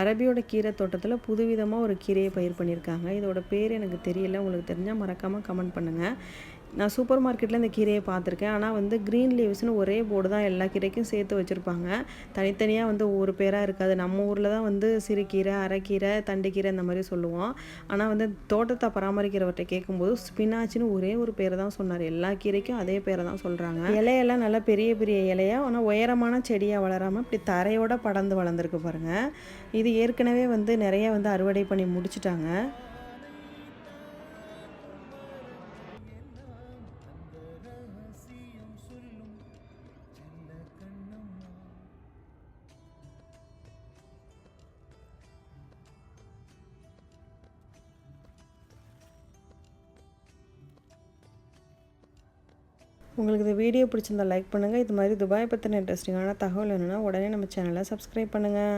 அரபியோட கீரை தோட்டத்தில் புதுவிதமாக ஒரு கீரையை பயிர் பண்ணியிருக்காங்க. இதோட பேர் எனக்கு தெரியல. உங்களுக்கு தெரிஞ்சால் மறக்காமல் கமெண்ட் பண்ணுங்கள் நான் சூப்பர் மார்க்கெட்டில் இந்த கீரையை பார்த்துருக்கேன். ஆனால் வந்து க்ரீன் லீவ்ஸ்னு ஒரே போர்டு தான் எல்லா கீரைக்கும் சேர்த்து வச்சுருப்பாங்க. தனித்தனியாக வந்து ஒவ்வொரு பேராக இருக்காது. நம்ம ஊரில் தான் வந்து சிறுகீரை அரைக்கீரை தண்டுக்கீரை இந்த மாதிரி சொல்லுவோம். ஆனால் வந்து தோட்டத்தை பராமரிக்கிறவர்கிட்ட கேட்கும்போது ஸ்பினாச்சுன்னு ஒரே ஒரு பேரை தான் சொன்னார். எல்லா கீரைக்கும் அதே பேரை தான் சொல்கிறாங்க இலையெல்லாம் நல்லா பெரிய பெரிய இலையாக ஆனால் உயரமான செடியாக வளராமல் இப்படி தரையோட படர்ந்து வளர்ந்துருக்கு பாருங்கள் இது ஏற்கனவே வந்து நிறைய வந்து அறுவடை பண்ணி முடிச்சுட்டாங்க. உங்களுக்கு இந்த வீடியோ பிடிச்சிருந்தா லைக் பண்ணுங்கள் இது மாதிரி துபாய் பற்றின இன்ட்ரெஸ்டிங்கான தகவல் வேணும்னா உடனே நம்ம சேனலை சப்ஸ்கிரைப் பண்ணுங்கள்